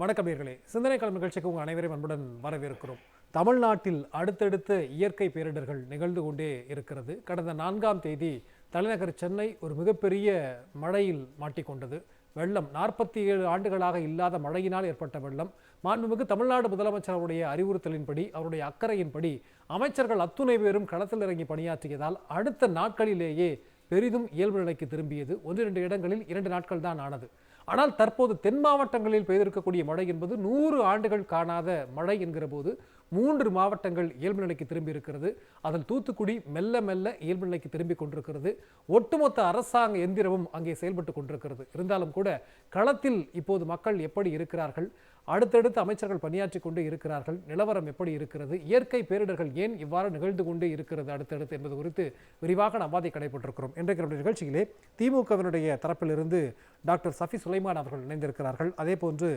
வணக்கம் நேர்களே. சிந்தனை கலம் நிகழ்ச்சிக்கு உங்கள் அனைவரையும் அன்புடன் வரவேற்கிறோம். தமிழ்நாட்டில் அடுத்தடுத்த இயற்கை பேரிடர்கள் நிகழ்ந்து கொண்டே இருக்கிறது. கடந்த நான்காம் தேதி தலைநகர் சென்னை ஒரு மிகப்பெரிய மழையில் மாட்டிக்கொண்டது. வெள்ளம் நாற்பத்தி ஏழு ஆண்டுகளாக இல்லாத மழையினால் ஏற்பட்ட வெள்ளம். மாண்புமிகு தமிழ்நாடு முதலமைச்சர் அவருடைய அறிவுறுத்தலின்படி அவருடைய அக்கறையின்படி அமைச்சர்கள் அத்துணை பேரும் களத்தில் இறங்கி பணியாற்றியதால் அடுத்த நாட்களிலேயே பெரிதும் இயல்பு நிலைக்கு திரும்பியது. ஒன்று இரண்டு இடங்களில் இரண்டு நாட்கள் தான் ஆனது. ஆனால் தற்போது தென் மாவட்டங்களில் பெய்திருக்கக்கூடிய மழை என்பது நூறு ஆண்டுகள் காணாத மழை என்கிற போது மூன்று மாவட்டங்கள் இயல்பு நிலைக்கு திரும்பி இருக்கிறது. அதில் தூத்துக்குடி மெல்ல மெல்ல இயல்பு நிலைக்கு திரும்பி கொண்டிருக்கிறது. ஒட்டுமொத்த அரசாங்க எந்திரமும் அங்கே செயல்பட்டு கொண்டிருக்கிறது. இருந்தாலும் கூட களத்தில் இப்போது மக்கள் எப்படி இருக்கிறார்கள்? அடுத்தடுத்து அமைச்சர்கள் பணியாற்றி கொண்டு இருக்கிறார்கள். நிலவரம் எப்படி இருக்கிறது? இயற்கை பேரிடர்கள் ஏன் இவ்வாறு நிகழ்ந்து கொண்டே இருக்கிறது அடுத்தடுத்து என்பது குறித்து விரிவாக நாம் வாதி கடைபெற்றிருக்கிறோம் இன்றைக்கு நம்முடைய நிகழ்ச்சியிலே திமுகவினுடைய தரப்பிலிருந்து டாக்டர் சஃபி சுலைமான் அவர்கள் இணைந்திருக்கிறார்கள். அதே போன்று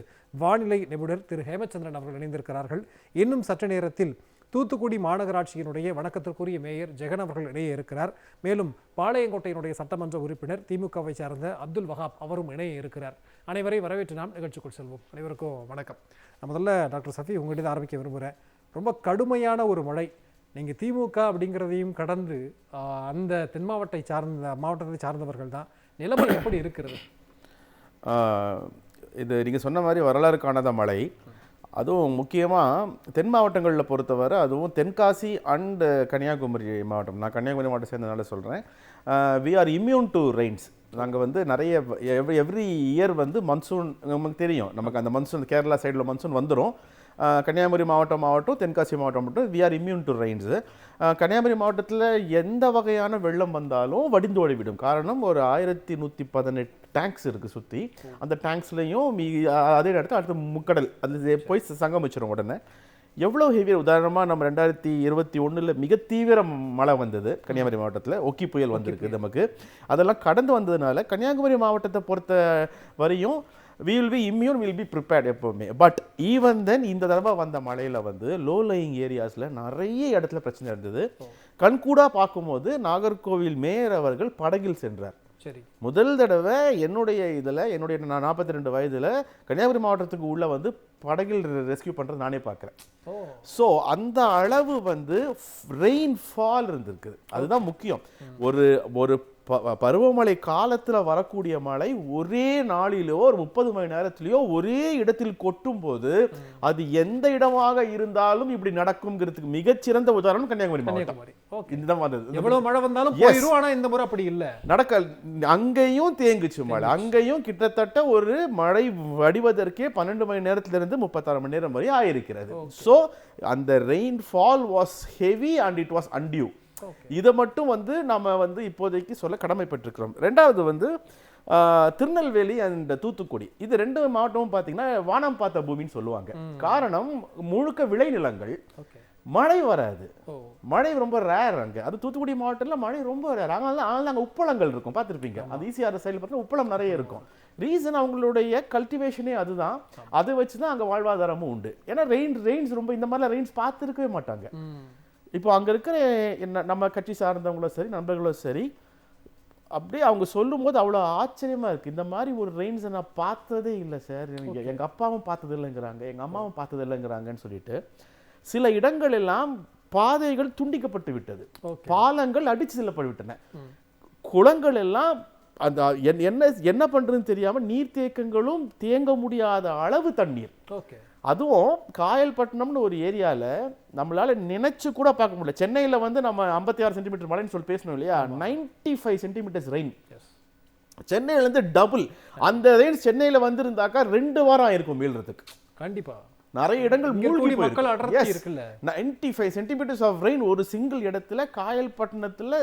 வானிலை நிபுணர் திரு ஹேமச்சந்திரன் அவர்கள் இணைந்திருக்கிறார்கள். இன்னும் சற்று நேரத்தில் தூத்துக்குடி மாநகராட்சியினுடைய வணக்கத்திற்குரிய மேயர் ஜெகன் அவர்கள் இணைய இருக்கிறார். மேலும் பாளையங்கோட்டையினுடைய சட்டமன்ற உறுப்பினர் திமுகவை சார்ந்த அப்துல் வஹாப் அவரும் இணைய இருக்கிறார். அனைவரையும் வரவேற்று நாம் நிகழ்ச்சிக்குள் செல்வோம். அனைவருக்கும் வணக்கம். நான் முதல்ல டாக்டர் சஃபி உங்கள்கிட்ட ஆரம்பிக்க விரும்புகிறேன் ரொம்ப கடுமையான ஒரு மழை. நீங்கள் திமுக அப்படிங்கிறதையும் கடந்து அந்த தென் மாவட்டத்தை சார்ந்த மாவட்டத்தை சார்ந்தவர்கள் தான். நிலைமை எப்படி இருக்கிறது? இது நீங்கள் சொன்ன மாதிரி வரலாறு காணாத மழை. அதுவும் முக்கியமாக தென் மாவட்டங்களில் பொறுத்தவரை அதுவும் தென்காசி அண்டு கன்னியாகுமரி மாவட்டம். நான் கன்னியாகுமரி மாவட்டம் சேர்ந்தனால சொல்கிறேன் we are immune to rains நாங்கள் வந்து நிறைய எவ்ரி எவ்ரி இயர் வந்து மன்சூன் நமக்கு தெரியும். நமக்கு அந்த மன்சூன் கேரளா சைடில் மன்சூன் வந்துடும் கன்னியாகுமரி மாவட்டம் மாவட்டம் தென்காசி மாவட்டம் மட்டும் we are immune to rains Kanyakumari மாவட்டத்தில் எந்த வகையான வெள்ளம் வந்தாலும் வடிந்து ஓடிவிடும். காரணம் ஒரு ஆயிரத்தி நூற்றி பதினெட்டு டேங்க்ஸ் இருக்குது சுற்றி அந்த டேங்க்ஸ்லையும் மீ அதே நேரத்தில் அடுத்து முக்கடல். அது போய் சங்கமிச்சிடும் உடனே. எவ்வளோ ஹெவியர் உதாரணமாக நம்ம ரெண்டாயிரத்தி இருபத்தி ஒன்றில் மிக தீவிர மழை வந்தது கன்னியாகுமரி மாவட்டத்தில். ஒக்கி புயல் வந்திருக்கு நமக்கு. அதெல்லாம் கடந்து வந்ததுனால கன்னியாகுமரி மாவட்டத்தை பொறுத்த வரையும் we will be immune will be prepared எப்போவுமே. பட் ஈவன் தென் இந்த தடவை வந்த மழையில் வந்து லோ லையிங் ஏரியாஸில் நிறைய இடத்துல பிரச்சனை இருந்தது. கண்கூடா பார்க்கும்போது நாகர்கோவில் மேயர் அவர்கள் படகில் சென்றார். சரி. முதல் தடவை என்னுடைய இதில் என்னுடைய நான் நாற்பத்தி ரெண்டு வயதில் கன்னியாகுமரி மாவட்டத்துக்கு உள்ள வந்து படகில் ரெஸ்கியூ பண்ணுறது நானே பார்க்குறேன் ஸோ அந்த அளவு வந்து ரெயின் ஃபால் இருந்திருக்குது அதுதான் முக்கியம். ஒரு ஒரு பருவமழை காலத்தில் வரக்கூடிய மழை ஒரே நாளிலோ ஒரு முப்பது மணி நேரத்திலேயோ ஒரே இடத்தில் கொட்டும் போது அது எந்த இடமாக இருந்தாலும் இப்படி நடக்குங்கிறதுக்கு மிகச்சிறந்த உதாரணம் கன்னியாகுமரி மாவட்டம். இந்த வந்தது எவ்வளவு மழை வந்தாலும் Yes. போயிரும் ஆனா இந்த முறை அப்படி இல்ல. நடக்க அங்கேயும் தேங்குச்சு மழை. அங்கேயும் கிட்டத்தட்ட ஒரு மழை வடிவதற்கே பன்னெண்டு மணி நேரத்துல இருந்து முப்பத்தாறு மணி நேரம் வரை ஆயிருக்கிறது. ஸோ அந்த rainfall was heavy and it was undue இதை மட்டும் வந்து நம்ம வந்து இப்போதைக்கு சொல்ல கடமைப்பட்டிருக்கிறோம். ரெண்டாவது வந்து திருநெல்வேலி அண்ட் தூத்துக்குடி. இது ரெண்டு மாவட்டமும் பார்த்தீங்கன்னா வானம் பார்த்த பூமின்னு சொல்லுவாங்க. காரணம் முழுக்க விளைநிலங்கள். மழை வராது. மழை ரொம்ப ரேர் அங்க. அது தூத்துக்குடி மாவட்டத்தில் மழை ரொம்ப ரேர் அதனால அதனால அங்கே உப்பளங்கள் இருக்கும். பார்த்துருப்பீங்க அது ஈஸியாக சைடில் பார்த்தீங்கன்னா உப்பளம் நிறைய இருக்கும். ரீசன் அவங்களுடைய கல்டிவேஷனே அதுதான். அதை வச்சு தான் அங்கே வாழ்வாதாரமும் உண்டு. ஏன்னா ரெயின் ரெயின்ஸ் ரொம்ப இந்த மாதிரிலாம் ரெயின்ஸ் பார்த்துருக்கவே மாட்டாங்க. இப்போ அங்கே இருக்கிற என்ன நம்ம கட்சி சார்ந்தவங்களும் சரி நண்பர்களும் சரி அப்படியே அவங்க சொல்லும்போது அவ்வளோ ஆச்சரியமா இருக்கு. இந்த மாதிரி ஒரு ரெயின்ஸை நான் பார்த்ததே இல்லை சார். எனக்கு எங்க அப்பாவும் பார்த்தது இல்லைங்கிறாங்க எங்க அம்மாவும் பார்த்தது இல்லைங்கிறாங்கன்னு சொல்லிட்டு சில இடங்கள் எல்லாம் பாதைகள் துண்டிக்கப்பட்டு விட்டது. பாலங்கள் அடிச்சு செல்லப்பட்டு விட்டன. குளங்கள் எல்லாம் அந்த என்- என்ன என்ன பண்றதுன்னு தெரியாம நீர்த்தேக்கங்களும் தேங்க முடியாத அளவு தண்ணீர். ஓகே அதுவும் காயல்பட்டினம்னு ஒரு ஏரியால நம்மளால நினைச்சு கூட பார்க்க முடியல. சென்னையில வந்து நம்ம ஐம்பத்தி ஆறு சென்டிமீட்டர் மழைன்னு சொல்லி பேசணும் இல்லையா? Ninety five centimetres rain is சென்னையில இருந்து டபுள் அந்த ரெயின் சென்னையில வந்திருந்தாக்கா ரெண்டு வாரம் ஆயிருக்கும் மீள்றதுக்கு கண்டிப்பா. நிறைய இடங்கள் மூழ்கி மக்கள் அடர்த்தி இருக்குல்ல. Ninety five centimetres of rain ஒரு சிங்கிள் இடத்துல காயல்பட்டினத்துல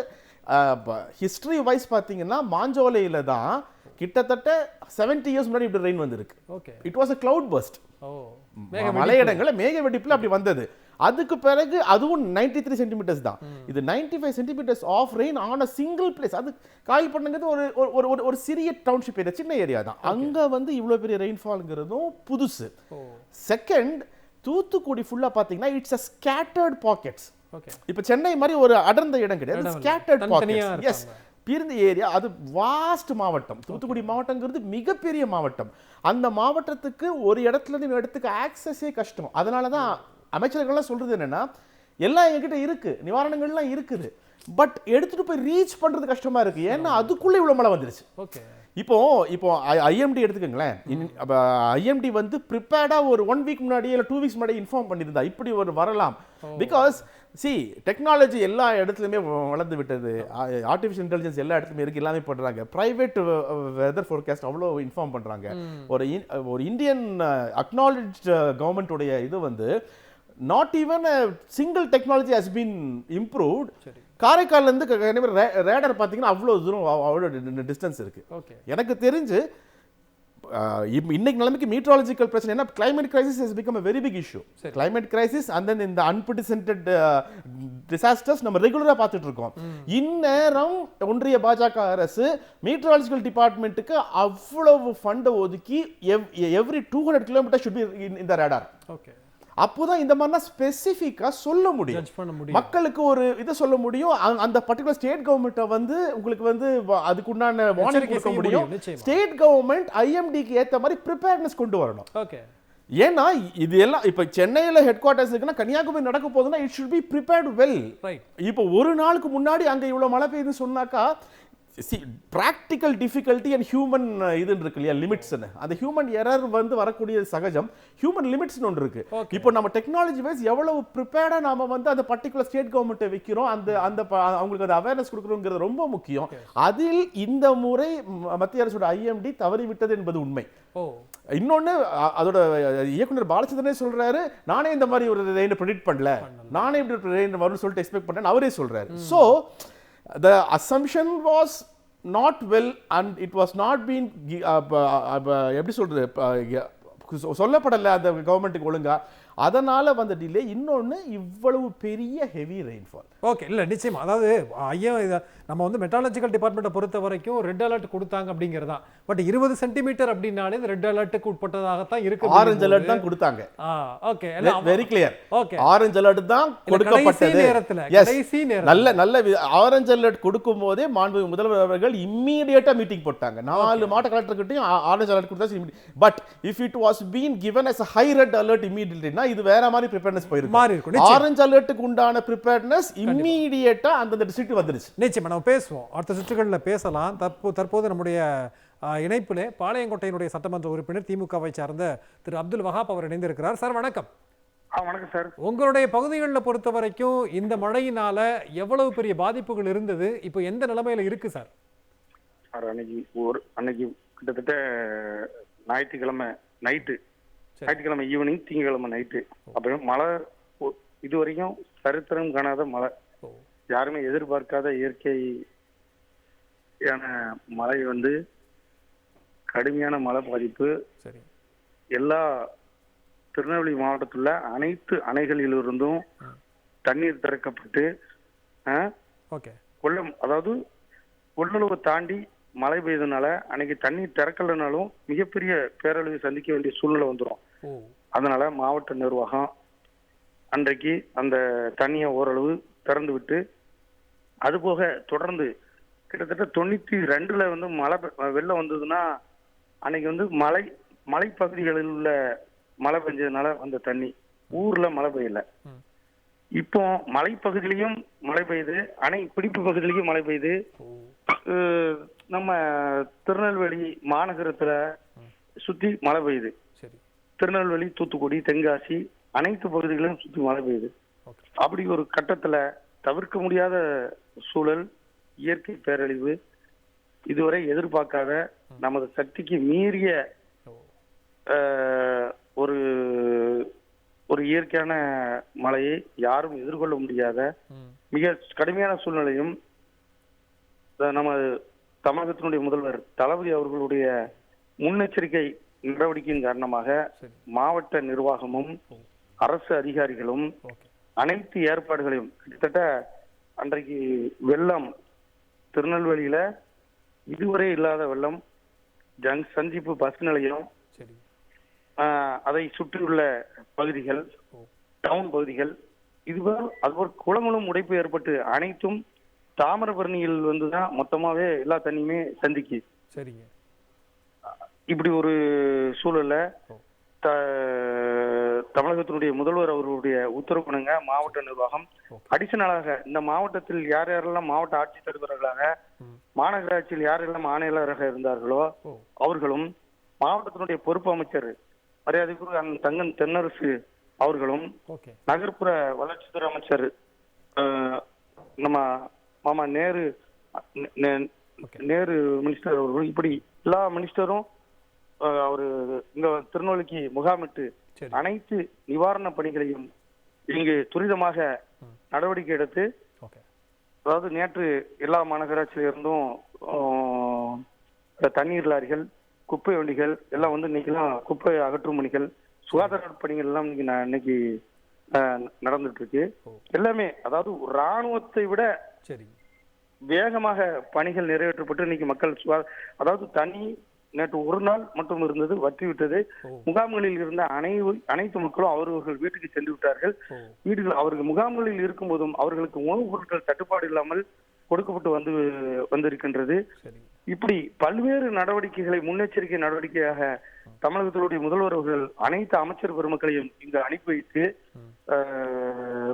ஹிஸ்டரி வைஸ் பார்த்தீங்கன்னா மாஞ்சோலையில தான் கிட்டத்தட்ட 70 இயர்ஸ் முன்னாடி இப்படி ரெயின் வந்திருக்கு. Okay it was a cloudburst oh. மலையிடங்கள்ல மேக வெடிப்புல அப்படி வந்தது. அதுக்கு பிறகு அதுவும் 93 த்ரீ சென்டிமீட்டர்ஸ் தான் இது 95 five centimetres of rain on a single place அது காயல்பட்டினங்கிறது ஒரு ஒரு- ஒரு ஒரு சிறிய டவுன்ஷிப் ஏரியா சின்ன ஏரியா தான். அங்க வந்து இவ்வளவு பெரிய ரெயின்ஃபால்ங்கிறதும் புதுசு. செகண்ட் தூத்துக்குடி ஃபுல்லா பாத்தீங்கன்னா இட்ஸ் அ ஸ்கேட்டர்ட் பாக்கெட்ஸ் இப்போ சென்னை மாதிரி ஒரு அடர்ந்த இடம் கிடையாது. ஸ்கேட்டர்ட் பாக்கெட்ஸ் எஸ் இருந்த ஏரியா அது வாஸ்ட் மாவட்டம். தூத்துக்குடி மாவட்டங்கிறது மிகப்பெரிய மாவட்டம். அந்த மாவட்டத்துக்கு ஒரு இடத்துல இருந்து இன்னொரு இடத்துக்கு ஆக்சஸே கஷ்டம். அதனால தான் அமைச்சர்கள்லாம் சொல்றது என்னன்னா எல்லாம் என்கிட்ட இருக்கு நிவாரணங்கள்லாம் இருக்குது. பட் எடுத்துட்டு போய் ரீச் பண்றது கஷ்டமா இருக்கு. ஏன்னா அதுக்குள்ள இவ்வளவு மழை வந்துருச்சு. ஓகே இப்போ இப்போ ஐஎம்டி எடுத்துக்கோங்களேன். ஐஎம்டி வந்து ப்ரிப்பேர்டா ஒரு ஒன் வீக் முன்னாடியே இல்லை டூ வீக்ஸ் முன்னாடி இன்ஃபார்ம் பண்ணியிருந்தா இப்படி ஒரு வரலாம். பிகாஸ் சி டெக்னாலஜி எல்லா இடத்துலையுமே வளர்ந்து விட்டது. ஆர்டிஃபிஷியல் இன்டெலிஜென்ஸ் எல்லா இடத்துலையுமே இருக்கு எல்லாமே பண்றாங்க பிரைவேட் வெதர் ஃபோர்காஸ்ட் அவ்வளோ இன்ஃபார்ம் பண்றாங்க. ஒரு ஒரு இந்தியன் அக்னாலஜ் கவர்மெண்ட்டோடைய இது வந்து not even single technology has been improved சரி. காரைக்கால்ல இருந்து ரேடர் பார்த்தீங்கன்னா அவ்வளோ தூரம் அவ்- அவ்வளோ டிஸ்டன்ஸ் இருக்கு. ஓகே. எனக்கு தெரிஞ்சு இன்னைக்கு நிலைமைக்கு மீட்ராலஜிக்கல் பிரச்சனை. என்ன climate crisis is become a very big issue. Climate crisis and then இந்த அன்பிரிசென்டட் டிசாஸ்டர்ஸ் நம்ம ரெகுலரா பார்த்துட்டு இருக்கோம். இந்நேரம் ஒன்றிய பாஜக அரசு மீட்ராலஜிக்கல் டிபார்ட்மெண்ட்டுக்கு அவ்வளவு ஃபண்டை ஒதுக்கி every two hundred kilometre should be இந்த ரேடார் ஓகே அப்போதான் இந்த மாதிரிலாம் ஸ்பெசிஃபிக்காக சொல்ல முடியும். மக்களுக்கு ஒரு இதை சொல்ல முடியும். அந்த பர்டிகுலர் ஸ்டேட் கவர்மெண்ட்டை வந்து உங்களுக்கு வந்து வ- அதுக்குண்டான வார்னிங் கொடுக்க முடியும். ஸ்டேட் கவர்மெண்ட் ஐஎம்டிக்கு ஏத்த மாதிரி ப்ரிப்பேர்னஸ் கொண்டு வரணும். ஓகே ஏன்னா இது எல்லாம் இப்ப சென்னையில ஹெட் குவார்ட்டர்ஸ் இருக்குன்னா கன்னியாகுமரி நடக்க போகுதுன்னா it should be prepared well இப்போ ஒரு நாளுக்கு முன்னாடி அங்க இவ்வளவு மழை பெய்யுதுன்னு சொன்னாக்கா see practical difficulty and human இதுன்னு இருக்கு இல்லையா லிமிட்ஸ்னு அந்த ஹியூமன் எரர் வந்து வரக்கூடிய சகஜம். ஹியூமன் லிமிட்ஸ்னு ஒன்று இருக்கு. இப்போ நம்ம டெக்னாலஜி வைஸ் எவ்வளவு ப்ரிப்பேர்டாக நாம வந்து அந்த பர்டிகுலர் ஸ்டேட் கவர்மெண்ட்டை வைக்கிறோம் அந்த அந்த அவங்களுக்கு அந்த அவேர்னஸ் கொடுக்குறோங்கிறது ரொம்ப முக்கியம். அதில் இந்த முறை மத்திய அரசோட ஐஎம்டி தவறிவிட்டது என்பது உண்மை. இன்னொன்னு அதோட இயக்குனர் பாலச்சந்திரனே சொல்றாரு நானே இந்த மாதிரி ஒரு ரெயின் ப்ரெடிக்ட் பண்ணல. நானே இப்படி ரெயின் வரும்னு சொல்லிட்டு எக்ஸ்பெக்ட் பண்ணேன் அவரே சொல்றாரு. So the assumption was not well and it was not been எப்படி சொல்றது? Uh, சொல்லப்படலை சொல்லப்படல அந்த கவர்மெண்ட்டுக்கு ஒழுங்கா. அதனால வந்த டிலே இன்னொன்னு இவ்வளவு பெரிய ஹெவி ரெயின்ஃபால் ஓகே இல்லை நிச்சயமா. அதாவது ஐயா இத- நம்ம வந்து மெட்டாலஜிக்கல் டிபார்ட்மெண்ட்டை பொறுத்த வரைக்கும் ரெட் அலர்ட் கொடுத்தாங்க அப்படிங்கிறது தான். பட் இருபது சென்டிமீட்டர் அப்படின்னாலே இந்த ரெட் அலர்ட்டுக்கு உட்பட்டதாகத்தான் இருக்கு ஆரஞ்சு அலர்ட் தான் கொடுத்தாங்க. Okay very clear okay orange alert தான் கொடுக்கப்பட்டது. நேரத்துல. கடைசி நேரம் நல்ல நல்ல ஆரஞ்சு அலர்ட் கொடுக்கும் போதே மாண்பு முதல்வர் அவர்கள் இம்மீடியட்டா மீட்டிங் போட்டாங்க. நாலு மாவட்ட கலெக்டர்கிட்டையும் ஆரஞ்சு அலர்ட் கொடுத்தா but if it was been given a high red alert இம்மீடியட்னா இது வேற மாதிரி ப்ரிப்பேர்னஸ் மாறி இருக்கும். ஆரஞ்சு அலர்ட்டுக்கு உண்டான ப்ரிப்பேர்னஸ் இம்மீடியட்டா அந்தந்த டிஸ்ட்ரிக்ட் வந்துருச்சு. நிச்சயமா. நம்ம பேசுவோம். அடுத்த சுற்றுகளில் பேசலாம். தற்போ தற்போது நம்முடைய இணைப்பிலே பாளையங்கோட்டையினுடைய சட்டமன்ற உறுப்பினர் திமுகவை சார்ந்த திரு அப்துல் வஹாப் அவர் இணைந்திருக்கிறார். சார் வணக்கம். ஆ வணக்கம் சார். உங்களுடைய பகுதிகளில் பொறுத்த வரைக்கும் இந்த மழையினால எவ்வளவு பெரிய பாதிப்புகள் இருந்தது? இப்போ எந்த நிலைமையில இருக்கு சார்? சார் அன்னைக்கு ஒரு அன்னைக்கு கிட்டத்தட்ட ஞாயிற்றுக்கிழமை நைட்டு. ஞாயிற்றுக்கிழமை ஈவினிங் திங்கக்கிழமை நைட்டு அப்புறம் மழை இது வரைக்கும் சரித்திரம் காணாத மழை. யாருமே எதிர்பார்க்காத இயற்கையான மழை வந்து கடுமையான மழை பாதிப்பு. எல்லா திருநெல்வேலி மாவட்டத்தில் அனைத்து அணைகளிலிருந்தும் தண்ணீர் திறக்கப்பட்டு கொள்ளம் அதாவது கொள்ளளவை தாண்டி மழை பெய்ததுனால அன்னைக்கு தண்ணீர் திறக்கலைனாலும் மிகப்பெரிய பேரழிவு சந்திக்க வேண்டிய சூழ்நிலை வந்துடும் அதனால மாவட்ட நிர்வாகம் அன்றைக்கு அந்த தண்ணியை ஓரளவு திறந்து விட்டு அதுபோக தொடர்ந்து கிட்டத்தட்ட தொண்ணூத்தி ரெண்டுல வந்து மழை வெள்ளம் வந்ததுன்னா அன்னைக்கு வந்து மலை மலைப்பகுதிகளில் உள்ள மழை பெஞ்சதுனால வந்த தண்ணி ஊர்ல மழை பெய்யல. இப்போ மலைப்பகுதியிலையும் மழை பெய்யுது அணை பிடிப்பு பகுதியிலையும் மழை பெய்யுது. நம்ம திருநெல்வேலி மாநகரத்துல சுத்தி மழை பெய்யுது. திருநெல்வேலி தூத்துக்குடி தென்காசி அனைத்து பகுதிகளிலும் சுத்தி மழை பெய்யுது. அப்படி ஒரு கட்டத்துல தவிர்க்க முடியாத சூழல் இயற்கை பேரழிவு இதுவரை எதிர்பார்க்காத நமது சக்திக்கு மீறிய ஒரு ஒரு இயற்கையான மழையை யாரும் எதிர்கொள்ள முடியாத மிக கடுமையான சூழ்நிலையும் நம்ம தமிழகத்தினுடைய முதல்வர் தளபதி அவர்களுடைய முன்னெச்சரிக்கை நடவடிக்கையின் காரணமாக மாவட்ட நிர்வாகமும் அரசு அதிகாரிகளும் அனைத்து ஏற்பாடுகளையும் கிட்டத்தட்ட அன்றைக்கு வெள்ளம் திருநெல்வேலியில இதுவரை இல்லாத வெள்ளம் ஜங் சந்திப்பு பஸ் நிலையம் அதை சுற்றியுள்ள பகுதிகள் டவுன் பகுதிகள் இதுபோல் அதுபோல் குளங்களும் உடைப்பு ஏற்பட்டு அனைத்தும் தாமிரபரணியில் வந்து தான் மொத்தமாவே எல்லா தண்ணியுமே சந்திக்கு சரிங்க. இப்படி ஒரு சூழல்ல. த தமிழகத்தினுடைய முதல்வர் அவர்களுடைய உத்தரவுணுங்க மாவட்ட நிர்வாகம். அடிஷனலாக இந்த மாவட்டத்தில் யார் யாரெல்லாம் மாவட்ட ஆட்சித்தலைவர்களாக ம். மாநகராட்சியில் யாரெல்லாம் ஆணையாளராக இருந்தார்களோ அவர்களும் மாவட்டத்தினுடைய பொறுப்பு அமைச்சர் மரியாதைக்குரிய அண்ணன் தங்கன் தென்னரசு அவர்களும் நகர்ப்புற வளர்ச்சித்துறை அமைச்சர் நம்ம மாமா நேரு. நேரு மினிஸ்டர் அவர்கள் இப்படி எல்லா மினிஸ்டரும் அவரு இங்க திருநெல்வேலிக்கு முகாமிட்டு அனைத்து நிவாரண பணிகளையும் இங்கு துரிதமாக. நடவடிக்கை எடுத்து அதாவது நேற்று எல்லா மாநகராட்சியில இருந்தும் தண்ணீர் லாரிகள் குப்பை வண்டிகள் எல்லாம் வந்து இன்னைக்கெல்லாம் குப்பை அகற்றும் பணிகள் சுகாதார பணிகள் எல்லாம் இன்னைக்கு இன்னைக்கு நடந்துட்டு இருக்கு. எல்லாமே அதாவது ராணுவத்தை விட சரி வேகமாக பணிகள் நிறைவேற்றப்பட்டு இன்னைக்கு மக்கள் அதாவது தனி நேற்று ஒரு நாள் மட்டும் இருந்தது வற்றி விட்டது. ஓ. முகாம்களில் இருந்த அனை அனைத்து மக்களும் அவரவர்கள் வீட்டுக்கு சென்று விட்டார்கள். வீடுகள் அவர்கள் முகாம்களில் இருக்கும்போதும் அவர்களுக்கு உணவுப் பொருட்கள் தட்டுப்பாடு இல்லாமல் கொடுக்கப்பட்டு வந்து வந்திருக்கின்றது. இப்படி பல்வேறு நடவடிக்கைகளை முன்னெச்சரிக்கை நடவடிக்கையாக தமிழகத்தினுடைய முதல்வர் அவர்கள் அனைத்து அமைச்சர் பெருமக்களையும் இங்கு அனுப்பி வைத்து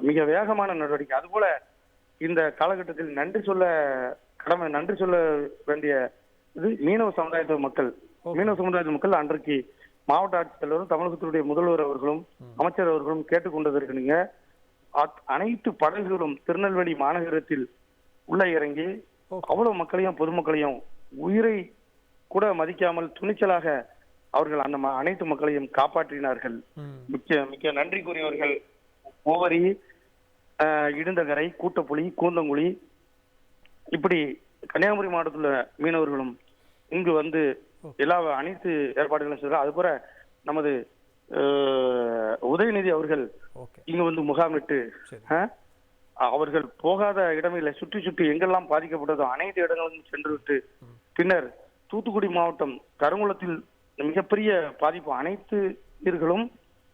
மிக வேகமான நடவடிக்கை. அதுபோல இந்த காலகட்டத்தில் நன்றி சொல்ல கடமை நன்றி சொல்ல வேண்டிய இது மீனவ சமுதாயத்து மக்கள். மீனவ சமுதாயத்து மக்கள் அன்றைக்கு மாவட்ட ஆட்சித்தலைவரும் தமிழகத்தினுடைய முதல்வர் அவர்களும் அமைச்சர் அவர்களும் கேட்டுக்கொண்டதற்கு நீங்க அனைத்து படகுகளும் திருநெல்வேலி மாநகரத்தில் உள்ள இறங்கி. அவ்வளவு மக்களையும் பொதுமக்களையும் உயிரை கூட மதிக்காமல் துணிச்சலாக அவர்கள் அந்த அனைத்து மக்களையும் காப்பாற்றினார்கள். மிக்க மிக்க நன்றி கூறியவர்கள் ஓவரி இடுந்தகரை கூட்டப்புலி கூந்தங்குழி இப்படி கன்னியாகுமரி மாவட்டத்துல மீனவர்களும் இங்கு வந்து எல்லா அனைத்து ஏற்பாடுகளும் செய்தார் அதுபோல நமது ஆஹ், உதயநிதி அவர்கள் இங்க வந்து முகாமிட்டு அவர்கள் போகாத இடமில்லை சுற்றி சுற்றி எங்கெல்லாம் பாதிக்கப்பட்டதோ அனைத்து இடங்களுக்கும் சென்று விட்டு பின்னர் தூத்துக்குடி மாவட்டம் கருங்குளத்தில் மிகப்பெரிய பாதிப்பு அனைத்து உயிர்களும்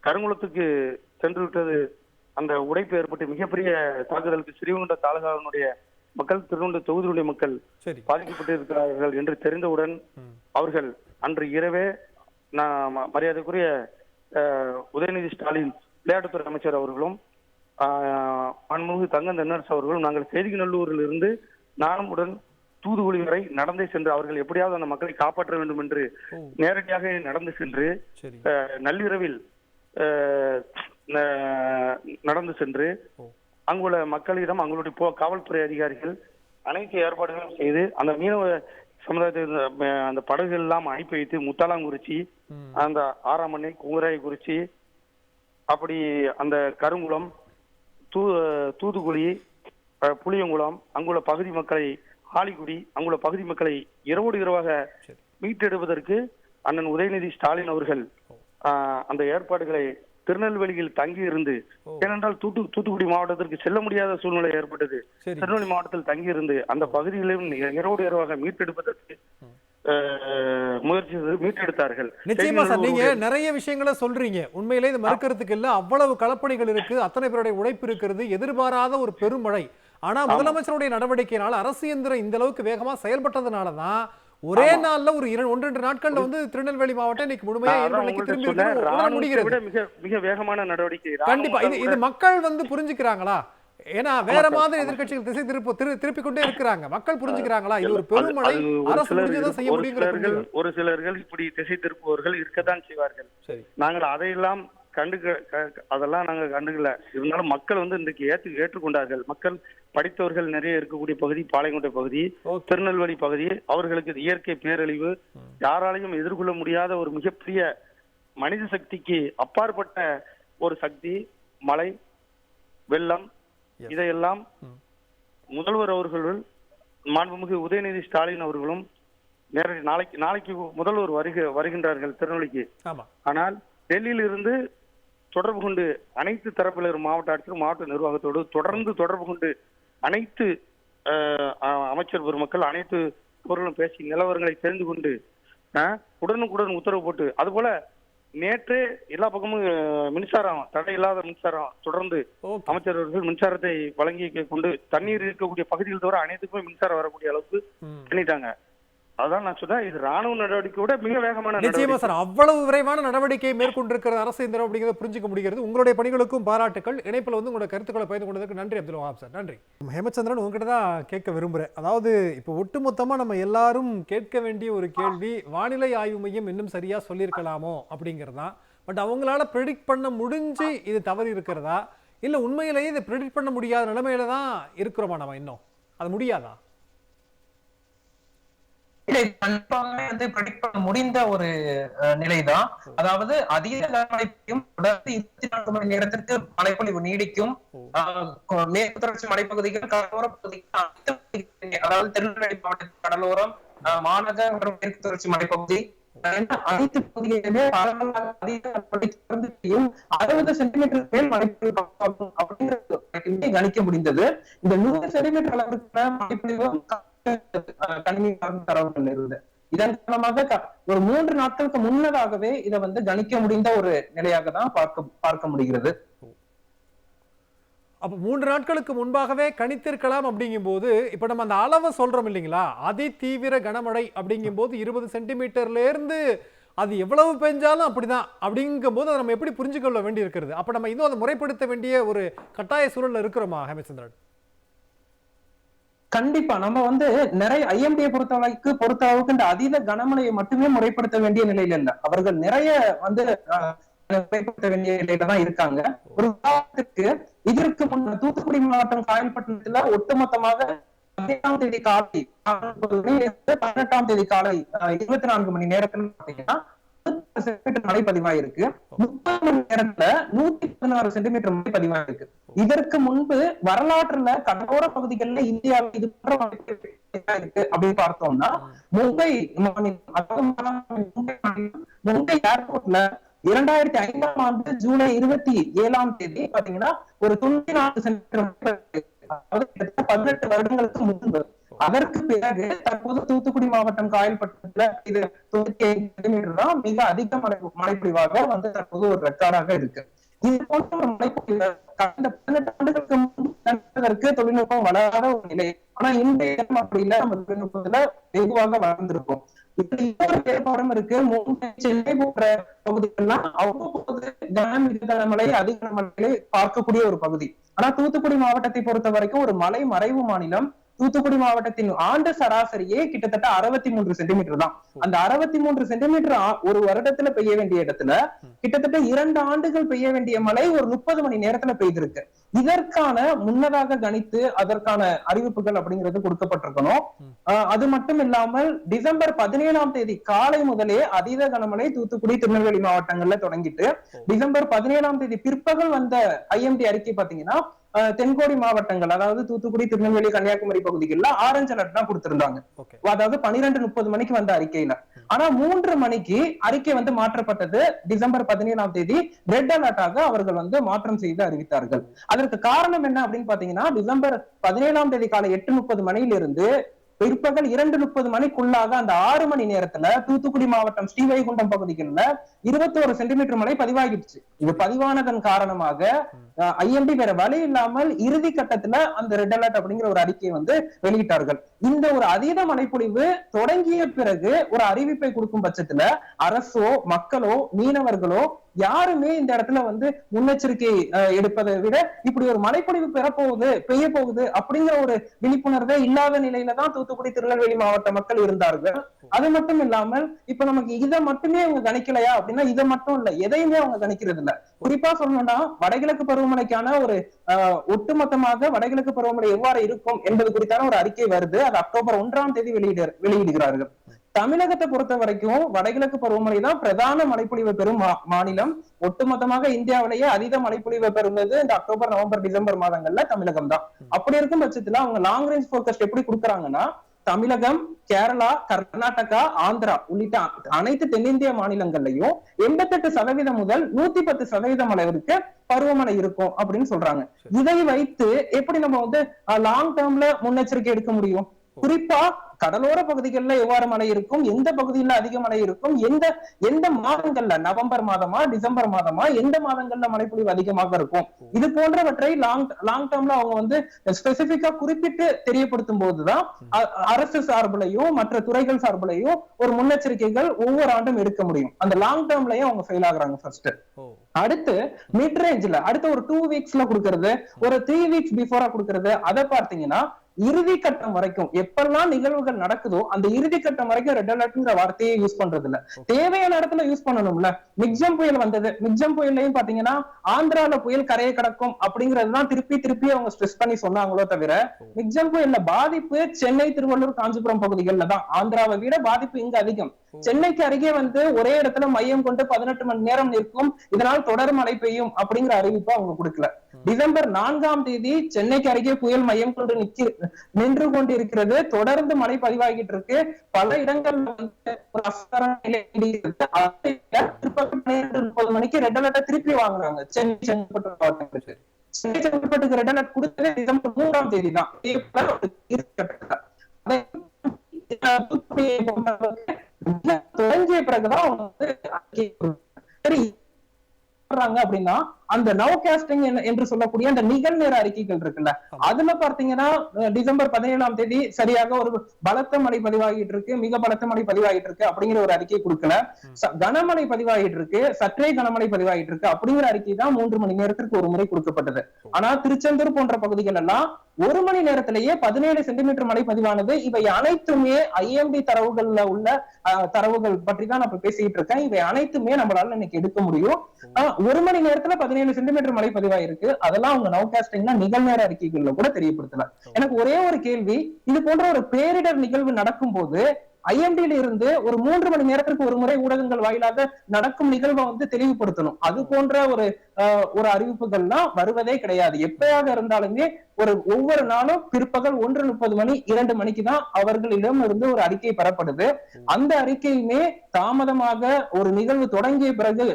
கருங்குளத்துக்கு சென்று விட்டது அந்த உடைப்பு ஏற்பட்டு மிகப்பெரிய தாக்குதலுக்கு ஸ்ரீவைகுண்ட தாலுகாவினுடைய மக்கள் திருவண்ண தொகுதியுடைய மக்கள் பாதிக்கப்பட்டு இருக்கிறார்கள் என்று தெரிந்தவுடன் அவர்கள் அன்று இரவே நான் மரியாதைக்குரிய உதயநிதி ஸ்டாலின் விளையாட்டுத்துறை அமைச்சர் அவர்களும் ஆஹ், மாண்புமிகு தங்கம் தென்னரசு அவர்களும் நாங்கள் செய்திநல்லூரில் இருந்து நானும் உடன் தூதுக்குடி வரை நடந்தே சென்று அவர்கள் எப்படியாவது அந்த மக்களை காப்பாற்ற வேண்டும் என்று நேரடியாக நடந்து சென்று நள்ளிரவில் நடந்து சென்று அங்குள்ள மக்களிடம் அங்களுடைய போ- காவல்துறை அதிகாரிகள் அனைத்து ஏற்பாடுகளும் செய்து அந்த மீனவ சமுதாயத்தை அஹ், அந்த படகுகள் எல்லாம் அனுப்பி வைத்து முத்தாலாங்குறிச்சி அந்த ஆறாம் அணை குங்குராயக்குறிச்சி அப்படி அந்த கருங்குளம் தூ தூத்துக்குடி புளியங்குளம் அங்குள்ள பகுதி மக்களை ஆலிக்குடி அங்குள்ள பகுதி மக்களை இரவோடு இரவாக மீட்டெடுப்பதற்கு அண்ணன் உதயநிதி ஸ்டாலின் அவர்கள் அந்த ஏற்பாடுகளை திருநெல்வேலியில் தங்கி இருந்து. ஏனென்றால் தூத்து தூத்துக்குடி மாவட்டத்திற்கு செல்ல முடியாத சூழ்நிலை ஏற்பட்டது. திருநெல்வேலி மாவட்டத்தில் தங்கி இருந்து அந்த பகுதிகளையும் இரவோடு இரவாக மீட்டெடுப்பதற்கு முயற்சி மீட்டெடுத்தார்கள். நிச்சயமா சார் நீங்க நிறைய விஷயங்களை சொல்றீங்க. உண்மையிலே இது மறுக்கிறதுக்கு இல்ல. அவ்வளவு களப்பணிகள் இருக்கு. அத்தனை பேருடைய உழைப்பு இருக்கிறது. எதிர்பாராத ஒரு பெருமழை. ஆனா முதலமைச்சருடைய நடவடிக்கையினால அரசு இயந்திரம் இந்த அளவுக்கு வேகமா செயல்பட்டதுனால தான் ஒரே நாள்ல ஒரு இரண்டு ஒன்று ரெண்டு நாட்கள்ல வந்து திருநெல்வேலி மாவட்டம் இன்னைக்கு முழுமையா நான் இயல்பு அதான் நிலைக்கு உங்கள்ட்ட திரும்பி முடிகிறது. மிக மிக வேகமான நடவடிக்கை கண்டிப்பா. இது இது மக்கள் வந்து புரிஞ்சுக்கிறாங்களா? ஏன்னா வேற மாதிரி எதிர்க்கட்சிகள் திசை திருப்ப திரு திருப்பி கொண்டே இருக்கிறாங்க. மக்கள் புரிஞ்சுக்கிறாங்களா? இது ஒரு பெருமழை அரசு முடிஞ்சதான் செய்ய புரிஞ்சுக்கிறாங்க. ஒரு சிலர்கள் இப்படி திசை திருப்புவர்கள் இருக்கத்தான் செய்வார்கள். சரி. நாங்கள் அதையெல்லாம் கண்டுக்க அதெல்லாம் நாங்க கண்டுக்கல. இருந்தாலும் மக்கள் வந்து இன்றைக்கு ஏற்று ஏற்றுக்கொண்டார்கள். மக்கள் படித்தவர்கள் நிறைய இருக்கக்கூடிய பகுதி பாளையங்கோட்டை பகுதி திருநெல்வேலி பகுதி அவர்களுக்கு இயற்கை பேரழிவு. யாராலையும் எதிர்கொள்ள முடியாத ஒரு மிகப்பெரிய மனித சக்திக்கு அப்பாற்பட்ட ஒரு சக்தி மழை வெள்ளம். இதையெல்லாம். முதல்வர் அவர்கள் மாண்புமிகு உதயநிதி ஸ்டாலின் அவர்களும் நேரடி நாளைக்கு நாளைக்கு முதல்வர் வருக வருகின்றார்கள் திருநெல்வேலிக்கு. ஆனால் டெல்லியில் இருந்து தொடர்பு கொண்டு அனைத்து தரப்பினர் மாவட்ட ஆட்சியர் மாவட்ட நிர்வாகத்தோடு தொடர்ந்து தொடர்பு கொண்டு அனைத்து அமைச்சர் பெருமக்கள் அனைத்து பொருளும் பேசி நிலவரங்களை தெரிந்து கொண்டு உடனுக்குடன் உத்தரவு போட்டு அதுபோல நேற்று எல்லா பக்கமும் மின்சாரம் தடை இல்லாத மின்சாரம் தொடர்ந்து அமைச்சர் அவர்கள் மின்சாரத்தை வழங்கி கொண்டு தண்ணீர் இருக்கக்கூடிய பகுதிகள் தவிர அனைத்துக்குமே மின்சாரம் வரக்கூடிய அளவுக்கு. பண்ணிட்டாங்க அதான் நான் சொன்னேன் இது ராணுவ நடவடிக்கையோட மிக வேகமான நிச்சயமா நடவடிக்கை. சார் அவ்வளவு விரைவான நடவடிக்கையை மேற்கொண்டிருக்கிற அரசு இந்த அப்படிங்கிறத புரிஞ்சுக்க முடிகிறது. உங்களுடைய பணிகளுக்கும் பாராட்டுகள் இணைப்பில் வந்து உங்களோட கருத்துக்களை பகிர்ந்து கொண்டதற்கு நன்றி அப்துல் வஹாப் சார். நன்றி. ஹேமச்சந்திரன் உங்ககிட்ட தான் கேட்க விரும்புகிறேன் அதாவது இப்போ ஒட்டுமொத்தமா நம்ம எல்லாரும் கேட்க வேண்டிய ஒரு கேள்வி வானிலை ஆய்வு மையம் இன்னும் சரியா சொல்லியிருக்கலாமோ அப்படிங்கிறது தான். பட் அவங்களால ப்ரெடிக்ட் பண்ண முடிஞ்சு இது தவறு இருக்கிறதா? இல்ல உண்மையிலேயே இதை ப்ரெடிக்ட் பண்ண முடியாத நிலைமையில தான் இருக்கிறோமா நம்ம இன்னும்? அது முடியாதா? இல்லை, இது கண்டிப்பாகவே வந்து ப்ரெடிக்ட் பண்ண முடிந்த ஒரு நிலைதான். அதாவது அதிக கனமழையும் தொடர்ந்து இருபத்தி நான்கு மணி நேரத்திற்கு மழைப்பொழிவு நீடிக்கும் மேற்கு தொடர்ச்சி மலைப்பகுதிகள் கடலோர பகுதிகள் அனைத்து அதாவது திருநெல்வேலி மாவட்டத்தின் கடலோரம் மாநகர் மற்றும் மேற்கு தொடர்ச்சி மலைப்பகுதி அனைத்து பகுதிகளிலுமே பரவலாக அறுபது சென்டிமீட்டர் மேல் மழைப்பொழிவு அப்படிங்கிறது கணிக்க முடிந்தது. இந்த நூறு சென்டிமீட்டர் அளவிற்கான மழைப்பொழிவு கணினி சார்ந்த தரவுகள் இருந்தது. இதன் காரணமாக ஒரு மூன்று நாட்களுக்கு முன்னதாகவே இதை வந்து கணிக்க முடிந்த ஒரு நிலையாக தான் பார்க்க பார்க்க முடிகிறது. அப்போ மூன்று நாட்களுக்கு முன்பாகவே கணித்திருக்கலாம் அப்படிங்கும்போது இப்போ நம்ம அந்த அளவை சொல்றோம் இல்லைங்களா? அதி தீவிர கனமழை அப்படிங்கும்போது இருபது சென்டிமீட்டர்ல இருந்து அது எவ்வளவு பெஞ்சாலும் அப்படிதான். அப்படிங்கும்போது அதை நம்ம எப்படி புரிஞ்சுக்கொள்ள வேண்டி இருக்கிறது அப்போ நம்ம இன்னும் அதை முறைப்படுத்த வேண்டிய ஒரு கட்டாய சூழல்ல இருக்கிறோமா ஹேமச்சந்திரன்? கண்டிப்பா நம்ம வந்து நிறைய ஐஎம்டியை பொறுத்தளவுக்கு பொறுத்த அளவுக்கு இந்த அதீத கனமழையை மட்டுமே முறைப்படுத்த வேண்டிய நிலையில இல்ல. அவர்கள் நிறைய வந்து முறைப்படுத்த வேண்டிய நிலையில தான் இருக்காங்க. ஒரு உதாரணத்துக்கு இதற்கு முன்ன தூத்துக்குடி மாவட்டம் காயல்பட்டினத்துல ஒட்டுமொத்தமாக பதினெட்டாம் தேதி காலை பதினெட்டாம் தேதி காலை இருபத்தி நான்கு மணி நேரத்துல பாத்தீங்கன்னா மழை பதிவாயிருக்கு முப்பது மணி நேரத்துல நூத்தி பதினாறு சென்டிமீட்டர் மழை பதிவாயிருக்கு இதற்கு முன்பு வரலாற்றுல கடலோர பகுதிகளில் இந்தியாவில் இது போன்ற இருக்கு அப்படின்னு பார்த்தோம்னா மும்பை மும்பை மும்பை ஏர்போர்ட்ல இரண்டாயிரத்தி ஐந்தாம் ஆண்டு ஜூலை இருபத்தி ஏழாம் தேதி பாத்தீங்கன்னா ஒரு தொண்ணூத்தி நான்கு சென்டிமீட்டர் பதினெட்டு வருடங்களுக்கு முன்பு. அதற்கு பிறகு தற்போது தூத்துக்குடி மாவட்டம் காயல்பட்டத்துல இது தொண்ணூத்தி ஐந்து சென்டிமீட்டர் தான் மிக அதிக மழை மழைப்பொழிவாக வந்து தற்போது ஒரு ரெக்கார்டாக இருக்கு. இது போன்ற ஒரு மழைப்பொழிவு கடந்த பதினெட்டு ஆண்டுகளுக்கு முன்பதற்கு தொழில்நுட்பம் வளராத ஒரு நிலை. ஆனா இன்றைய தினம் அப்படி இல்ல. நம்ம தொழில்நுட்பத்துல வெகுவாக வளர்ந்திருக்கும். இப்படி இன்னொரு வேறுபாடும் இருக்கு. மும்பை சென்னை போன்ற பகுதிகள்லாம் அவ்வப்போது கனம் மிகுந்த மழை அதிக மழைகளை பார்க்கக்கூடிய ஒரு பகுதி. ஆனா தூத்துக்குடி மாவட்டத்தை பொறுத்த வரைக்கும் ஒரு மலை மறைவு மாநிலம். தூத்துக்குடி மாவட்டத்தின் ஆண்டு சராசரியே கிட்டத்தட்ட அறுபத்தி மூன்று சென்டிமீட்டர் தான். அந்த அறுபத்தி மூன்று சென்டிமீட்டர் ஒரு வருடத்துல பெய்ய வேண்டிய இடத்துல கிட்டத்தட்ட இரண்டு ஆண்டுகள் பெய்ய வேண்டிய மழை ஒரு முப்பது மணி நேரத்துல பெய்திருக்கு. இதற்கான முன்னதாக கணித்து அதற்கான அறிவிப்புகள் அப்படிங்கிறது கொடுக்கப்பட்டிருக்கணும். அது மட்டும் இல்லாமல் டிசம்பர் பதினேழாம் தேதி காலை முதலே அதீத கனமழை தூத்துக்குடி திருநெல்வேலி மாவட்டங்கள்ல தொடங்கிட்டு டிசம்பர் பதினேழாம் தேதி பிற்பகல் வந்த ஐஎம்டி அறிக்கை பாத்தீங்கன்னா தென்கோடி மாவட்டங்கள் அதாவது தூத்துக்குடி திருநெல்வேலி கன்னியாகுமரி பகுதிகளில் ஆரஞ்சு அலர்ட் தான் கொடுத்திருந்தாங்க. அதாவது பனிரெண்டு முப்பது மணிக்கு வந்த அறிக்கையில. ஆனா மூன்று மணிக்கு அறிக்கை வந்து மாற்றப்பட்டது. டிசம்பர் பதினேழாம் தேதி ரெட் அலர்ட்டாக அவர்கள் வந்து மாற்றம் செய்து அறிவித்தார்கள். அதற்கு காரணம் என்ன அப்படின்னு பாத்தீங்கன்னா டிசம்பர் பதினேழாம் தேதி காலை எட்டு முப்பது மணியிலிருந்து பிற்பகல் இரண்டு முப்பது மணிக்குள்ளாக அந்த ஆறு மணி நேரத்துல தூத்துக்குடி மாவட்டம் ஸ்ரீவைகுண்டம் பகுதிகளில் இருபத்தோரு சென்டிமீட்டர் மழை பதிவாகிடுச்சு. இது பதிவானதன் காரணமாக ஐஎம்டி வேற வழி இல்லாமல் இறுதி கட்டத்துல அந்த ரெட் அலர்ட் அப்படிங்கிற ஒரு அறிக்கையை வந்து வெளியிட்டார்கள். இந்த ஒரு அதீத மழைப்பொழிவு தொடங்கிய பிறகு ஒரு அறிவிப்பை கொடுக்கும் பட்சத்துல அரசோ மக்களோ மீனவர்களோ யாருமே இந்த இடத்துல வந்து முன்னெச்சரிக்கை எடுப்பதை விட இப்படி ஒரு மழைப்பொழிவு பெறப்போகுது பெய்ய போகுது அப்படிங்கிற ஒரு விழிப்புணர்வே இல்லாத நிலையில தான் தூத்துக்குடி திருநெல்வேலி மாவட்ட மக்கள் இருந்தார்கள். அது மட்டும் இல்லாமல் இப்ப நமக்கு இதை மட்டுமே அவங்க கணிக்கலையா அப்படின்னா இதை மட்டும் இல்ல எதையுமே அவங்க கணிக்கிறது இல்ல. குறிப்பா சொல்லணும்னா வடகிழக்கு பருவமழைக்கான ஒரு ஒட்டுமொத்தமாக வடகிழக்கு பருவமழை எவ்வாறு இருக்கும் என்பது குறித்தான ஒரு அறிக்கை வருது. அது அக்டோபர் ஒன்றாம் தேதி வெளியிட வெளியிடுகிறார்கள். தமிழகத்தை பொறுத்த வரைக்கும் வடகிழக்கு பருவமழை தான் பிரதான மழைப்பொழிவை பெறும் மா- மாநிலம். ஒட்டுமொத்தமாக இந்தியாவிலேயே அதிக மழைப்பொழிவை பெறுவது இந்த அக்டோபர் நவம்பர் டிசம்பர் மாதங்கள்ல தமிழகம் தான். அப்படி இருக்கும் பட்சத்துல அவங்க லாங் ரேஞ்ச் போக்கஸ்ட் எப்படி கொடுக்குறாங்கன்னா தமிழகம் கேரளா கர்நாடகா ஆந்திரா உள்ளிட்ட அனைத்து தென்னிந்திய மாநிலங்கள்லயும் எண்பத்தெட்டு சதவீதம் முதல் நூத்தி பத்து சதவீதம் அளவிற்கு பருவமழை இருக்கும் அப்படின்னு சொல்றாங்க. இதை வைத்து எப்படி நம்ம வந்து லாங் டேர்ம்ல முன்னெச்சரிக்கை எடுக்க முடியும்? குறிப்பா கடலோர பகுதிகளில் எவ்வாறு மழை இருக்கும்? எந்த பகுதியில அதிக மழை இருக்கும்? எந்த எந்த மாதங்கள்ல? நவம்பர் மாதமா? டிசம்பர் மாதமா? எந்த மாதங்கள்ல மழைப்பொழிவு அதிகமாக இருக்கும்? இது போன்றவற்றை லாங் லாங் டேர்ம்ல அவங்க வந்து ஸ்பெசிபிக்கா குறிப்பிட்டு தெரியப்படுத்தும் போதுதான் அரசு சார்புலையும் மற்ற துறைகள் சார்புலையும் ஒரு முன்னெச்சரிக்கைகள் ஒவ்வொரு ஆண்டும் எடுக்க முடியும். அந்த லாங் டேர்ம்லயும் அவங்க ஃபெயில் ஆகுறாங்க ஃபர்ஸ்ட் அடுத்து மிட் ரேஞ்ச்ல அடுத்த ஒரு டூ வீக்ஸ்ல கொடுக்கறது ஒரு த்ரீ வீக்ஸ் பிஃபோரா கொடுக்கறது அதை பார்த்தீங்கன்னா இறுதி கட்டம் வரைக்கும் எப்பெல்லாம் நிகழ்வுகள் நடக்குதோ அந்த இறுதி கட்டம் வரைக்கும் ரெட் அலர்ட்ங்கிற வார்த்தையை யூஸ் பண்றது இல்ல தேவையான இடத்துல யூஸ் பண்ணணும்ல. மிக்ஜம் புயல் வந்தது. மிக்ஜம் புயல்லையும் பாத்தீங்கன்னா ஆந்திரால புயல் கரையை கடக்கும் அப்படிங்கறதுதான் திருப்பி திருப்பி அவங்க ஸ்ட்ரெஸ் பண்ணி சொன்னாங்களோ தவிர மிக்ஜம் புயல்ல பாதிப்பு சென்னை திருவள்ளூர் காஞ்சிபுரம் பகுதிகள்ல தான். ஆந்திராவை விட பாதிப்பு இங்க அதிகம். சென்னைக்கு அருகே வந்து ஒரே இடத்துல மையம் கொண்டு பதினெட்டு மணி நேரம் நிற்கும். இதனால் தொடர் மழை பெய்யும் அப்படிங்கிற அறிவிப்பு அவங்க கொடுக்கல. டிசம்பர் நான்காம் தேதி சென்னைக்கு அருகே புயல் மையம் கொண்டு நிக்க நின்று கொண்டிருக்கிறது. தொடர்ந்து மழை பதிவாகிட்டு இருக்கு. பல இடங்கள்ல வந்து ஒரு அசாதாரண முப்பது மணிக்கு ரெட் அலர்ட்டை திருப்பி வாங்குறாங்க. சென்னை செங்கல்பட்டு மாவட்டங்களுக்கு சென்னை செங்கல்பட்டுக்கு ரெட் அலர்ட் கொடுத்ததே டிசம்பர் மூன்றாம் தேதி தான். இதே தொடங்கிய பிறகுதான் வந்து சரி அப்படின்னா அந்த நவ் காஸ்டிங் என்று சொல்லக்கூடிய அந்த நிகழ்நேர அறிக்கைகள் இருக்குல்ல அதுல பார்த்தீங்கன்னா அஹ், டிசம்பர் பதினேழாம் தேதி சரியாக ஒரு பலத்த மழை பதிவாகிட்டு இருக்கு மிக பலத்த மழை பதிவாகிட்டு இருக்கு அப்படிங்கிற ஒரு அறிக்கை கொடுக்கல. கனமழை பதிவாகிட்டு இருக்கு சற்றே கனமழை பதிவாகிட்டு இருக்கு அப்படிங்கிற அறிக்கை தான் மூன்று மணி நேரத்திற்கு ஒரு முறை கொடுக்கப்பட்டது. ஆனா திருச்செந்தூர் போன்ற பகுதிகள் எல்லாம் ஒரு மணி நேரத்திலேயே பதினேழு சென்டிமீட்டர் மழை பதிவானது. இவை அனைத்துமே ஐஎம்டி தரவுகள்ல உள்ள தரவுகள் பற்றி தான் நான் பேசிக்கிட்டு இருக்கேன். இவை அனைத்துமே நம்மளால இன்னைக்கு எடுக்க முடியும். ஒரு மணி நேரத்துல பதினேழு சென்டிமீட்டர் மழை பதிவாயிருக்கு. அதெல்லாம் அவங்க நவகாஸ்டிங்னா நிகழ்நேர அறிக்கைகள்ல கூட தெரியப்படுத்தல. எனக்கு ஒரே ஒரு கேள்வி இது போன்ற ஒரு பேரிடர் நிகழ்வு நடக்கும் போது ஐஎம்டியில இருந்து ஒரு மூன்று மணி நேரத்திற்கு ஒரு முறை ஊடகங்கள் வாயிலாக நடக்கும் நிகழ்வை வந்து தெளிவுபடுத்தணும். அது போன்ற ஒரு ஒரு அறிவிப்புகள்லாம் வருவதே கிடையாது. எப்பயாக இருந்தாலுமே ஒரு ஒவ்வொரு நாளும் பிற்பகல் ஒன்று முப்பது மணி இரண்டு மணிக்கு தான் அவர்களிடம் இருந்து ஒரு அறிக்கை பெறப்படுது. அந்த அறிக்கையுமே தாமதமாக ஒரு நிகழ்வு தொடங்கிய பிறகு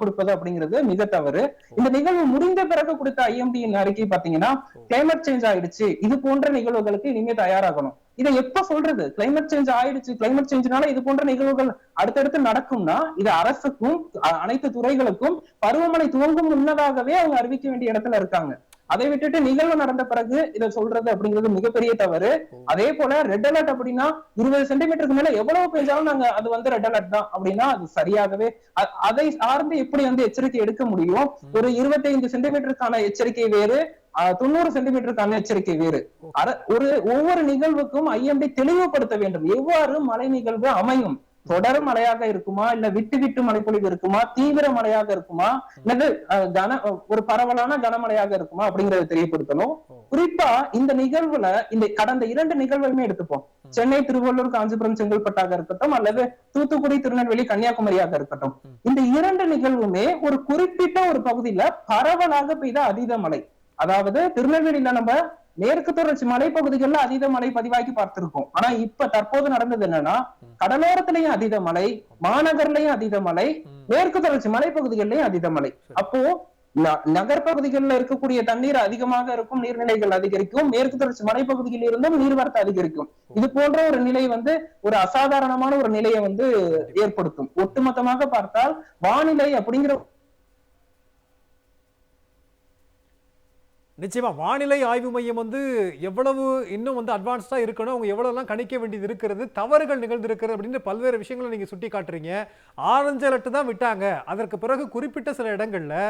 கொடுப்பது அப்படிங்கிறது மிக தவறு. இந்த நிகழ்வு முடிந்த பிறகு கொடுத்த ஐஎம்டியின் அறிக்கை பாத்தீங்கன்னா கிளைமேட் சேஞ்ச் ஆயிடுச்சு. இது போன்ற நிகழ்வுகளுக்கு இனிமே தயாராகணும். இதை எப்ப சொல்றது? கிளைமேட் சேஞ்ச் ஆயிடுச்சு. கிளைமேட் சேஞ்ச்னால இது போன்ற நிகழ்வுகள் அடுத்தடுத்து நடக்கும்னா இது அரசுக்கும் அனைத்து துறைகளுக்கும் பருவமழை துவங்கும் முன்னதாகவே அவங்க அறிவிக்க வேண்டிய இடத்துல இருக்காங்க. அதை விட்டுட்டு நிகழ்வு நடந்த பிறகு இதை சொல்றது அப்படிங்கிறது மிகப்பெரிய தவறு. அதே போல ரெட் அலர்ட் அப்படின்னா இருபது சென்டிமீட்டருக்கு மேல எவ்வளவு பெஞ்சாலும் நாங்க அது வந்து ரெட் அலர்ட் தான் அப்படின்னா அது சரியாகவே அதை சார்ந்து எப்படி வந்து எச்சரிக்கை எடுக்க முடியும்? ஒரு இருபத்தைந்து சென்டிமீட்டருக்கான எச்சரிக்கை வேறு தொண்ணூறு சென்டிமீட்டருக்கான எச்சரிக்கை வேறு. ஒரு ஒவ்வொரு நிகழ்வுக்கும் ஐஎம்டி தெளிவுபடுத்த வேண்டும். எவ்வாறு மழை நிகழ்வு அமையும்? தொடர் மழையாக இருக்குமா? இல்ல விட்டு விட்டு மழைப்பொழிவு இருக்குமா? தீவிர மழையாக இருக்குமா? இல்லது அஹ், கன ஒரு பரவலான கனமழையாக இருக்குமா? அப்படிங்கறத தெரியப்படுத்தணும். குறிப்பா இந்த நிகழ்வுல இந்த கடந்த இரண்டு நிகழ்வுமே எடுத்துப்போம். சென்னை திருவள்ளூர் காஞ்சிபுரம் செங்கல்பட்டாக இருக்கட்டும் அல்லது தூத்துக்குடி திருநெல்வேலி கன்னியாகுமரியாக இருக்கட்டும். இந்த இரண்டு நிகழ்வுமே ஒரு குறிப்பிட்ட ஒரு பகுதியில பரவலாக பெய்த அதீத மழை. அதாவது திருநெல்வேலியில நம்ம மேற்கு தொடர்ச்சி மலைப்பகுதிகள்ல அதீத மழை பதிவாக்கி பார்த்திருக்கோம். ஆனா இப்ப தற்போது நடந்தது என்னன்னா கடலோரத்திலையும் அதீத மழை மாநகர்லயும் அதீத மழை மேற்கு தொடர்ச்சி மலைப்பகுதிகள்லயும் அதீத மழை. அப்போ நகர்ப்பகுதிகளில் இருக்கக்கூடிய தண்ணீர் அதிகமாக இருக்கும் நீர்நிலைகள் அதிகரிக்கும் மேற்கு தொடர்ச்சி மலைப்பகுதியில் இருந்தும் நீர்வரத்து அதிகரிக்கும். இது போன்ற ஒரு நிலை வந்து ஒரு அசாதாரணமான ஒரு நிலையை வந்து ஏற்படுத்தும். ஒட்டுமொத்தமாக பார்த்தால் வானிலை அப்படிங்கிற நிச்சயமாக வானிலை ஆய்வு மையம் வந்து எவ்வளவு இன்னும் வந்து அட்வான்ஸ்டாக இருக்கணும் அவங்க எவ்வளோலாம் கணிக்க வேண்டியது இருக்கிறது தவறுகள் நிகழ்ந்திருக்கிறது அப்படின்னு பல்வேறு விஷயங்களை நீங்கள் சுட்டி காட்டுறீங்க ஆரஞ்சு அலர்ட் தான் விட்டாங்க. அதற்கு பிறகு குறிப்பிட்ட சில இடங்களில்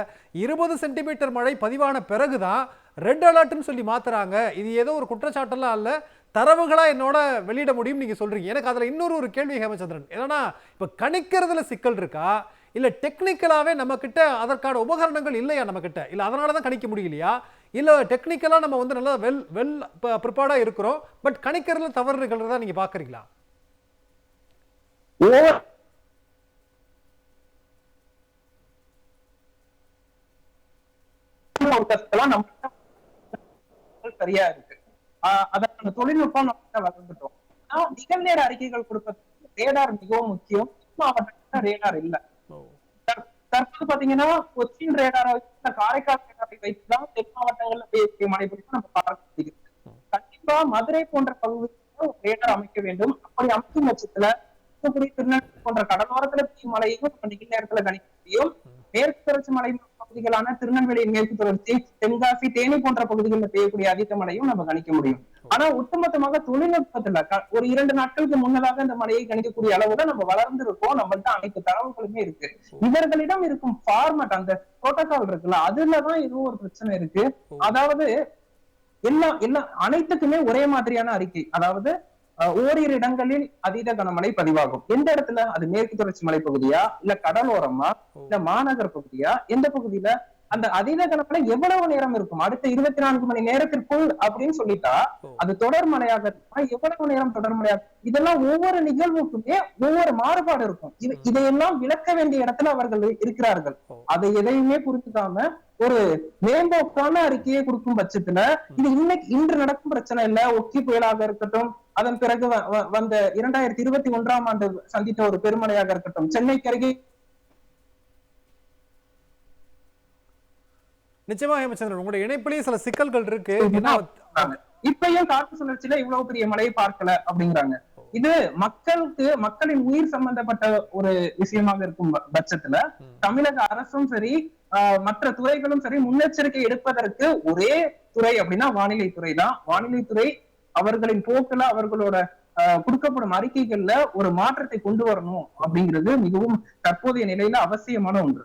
இருபது சென்டிமீட்டர் மழை பதிவான பிறகு தான் ரெட் அலர்ட்னு சொல்லி மாற்றுறாங்க இது ஏதோ ஒரு குற்றச்சாட்டெல்லாம் இல்லை தரவுகளாக என்னோட வெளியிட முடியும் நீங்கள் சொல்கிறீங்க எனக்கு அதில் இன்னொரு ஒரு கேள்வி ஹேமச்சந்திரன். ஏன்னா இப்போ கணிக்கிறதுல சிக்கல் இருக்கா? இல்லை டெக்னிக்கலாகவே நம்மக்கிட்ட அதற்கான உபகரணங்கள் இல்லையா நம்மக்கிட்ட? இல்லை அதனால தான் கணிக்க முடியலையா? இல்ல டெக்னிக்கலா நம்ம வந்து நல்லா வெல் வெல் ப்ரிப்பேர்டா இருக்கிறோம். பட் கணிக்கிறதுல தவறு நிகழ்றதா நீங்க பாக்குறீங்களா? ஓவர் எல்லாம் நம்ம சரியா இருக்கு. ஆஹ் அதற்கான தொழில்நுட்பம் நம்ம வளர்ந்துட்டோம். ஆனா நிகழ்நேர அறிக்கைகள் கொடுப்பதற்கு ரேடார் மிகவும் முக்கியம். மாவட்டத்துல ரேடார் இல்ல. தற்போது பாத்தீங்கன்னா கொச்சின் ரேடாரை வச்சு இந்த காரைக்கால் ரேடாரை வைத்துதான் தென் மாவட்டங்கள்ல பெய்யக்கூடிய மழை பொழிவு நம்ம பார்க்க முடியும் கண்டிப்பா மதுரை போன்ற பகுதிகளில் ரேடார் அமைக்க வேண்டும். அப்படி அமைக்கும் பட்சத்துல தூத்துக்குடி திருநெல்வேலி போன்ற கடலோரத்துல பெய்யும் மழையும் நம்ம நிகழ் நேரத்துல கணிக்க முடியும். மேற்கு தொடர்ச்சி மலை பகுதிகளான திருநெல்வேலி மேற்கு தொடர்ச்சி தென்காசி தேனி போன்ற பகுதிகளில் பெய்யக்கூடிய அதிக மழையும் நம்ம கணிக்க முடியும். ஆனா ஒட்டுமொத்தமாக தொழில்நுட்பத்துல ஒரு இரண்டு நாட்களுக்கு முன்னதாக இந்த மழையை கணிக்கக்கூடிய அளவுல நம்ம வளர்ந்து இருக்கோம் நம்மள்ட்ட அனைத்து தரவுகளுமே இருக்கு. இவர்களிடம் இருக்கும் ஃபார்மட் அந்த புரோட்டோகால் இருக்குல்ல அதுலதான் ஏதோ ஒரு பிரச்சனை இருக்கு. அதாவது எல்லா எல்லா அனைத்துக்குமே ஒரே மாதிரியான அறிக்கை. அதாவது ஓரிரு இடங்களில் அதீத கனமழை பதிவாகும். எந்த இடத்துல? அது மேற்கு தொடர்ச்சி மலை பகுதியா இல்ல கடலோரமா? இல்ல மாநகர் பகுதியா? எந்த பகுதியில? அந்த அதீத கனமழை எவ்வளவு நேரம் இருக்கும்? அடுத்த இருபத்தி நான்கு மணி நேரத்திற்குள் அப்படின்னு சொல்லிட்டா அது தொடர் மழையாக இருக்குமா எவ்வளவு நேரம் தொடர் மழையாக? இதெல்லாம் ஒவ்வொரு நிகழ்வுக்குமே ஒவ்வொரு மாறுபாடு இருக்கும். இது இதையெல்லாம் விளக்க வேண்டிய இடத்துல அவர்கள் இருக்கிறார்கள். அதை எதையுமே புரிஞ்சுக்காம ஒரு மேம்போக்கான அறிக்கையை கொடுக்கும் பட்சத்துல இது இன்னைக்கு இன்று நடக்கும் பிரச்சனை இல்ல. ஒக்கி புயலாக இருக்கட்டும் அதன் பிறகு வந்த இரண்டாயிரத்தி இருபத்தி ஒன்றாம் ஆண்டு சந்தித்த ஒரு பெருமழையாக இருக்கட்டும். சென்னைக்கு அருகே நிச்சயமா ஹேமச்சந்திரன் உங்களுடைய இணைப்பிலேயே சில சிக்கல்கள் இருக்கு. இப்பயும் காற்று சுழற்சியில இவ்வளவு பெரிய மழையை பார்க்கல அப்படிங்கிறாங்க. இது மக்களுக்கு மக்களின் உயிர் சம்பந்தப்பட்ட ஒரு விஷயமாக இருக்கும் பட்சத்துல தமிழக அரசும் சரி ஆஹ், மற்ற துறைகளும் சரி முன்னெச்சரிக்கை எடுப்பதற்கு ஒரே துறை அப்படின்னா வானிலை துறை தான். வானிலை துறை அவர்களின் போக்குல அவர்களோட கொடுக்கப்படும் அறிக்கைகள்ல ஒரு மாற்றத்தை கொண்டு வரணும் அப்படிங்கிறது மிகவும் தற்போதைய நிலையில அவசியமான ஒன்று.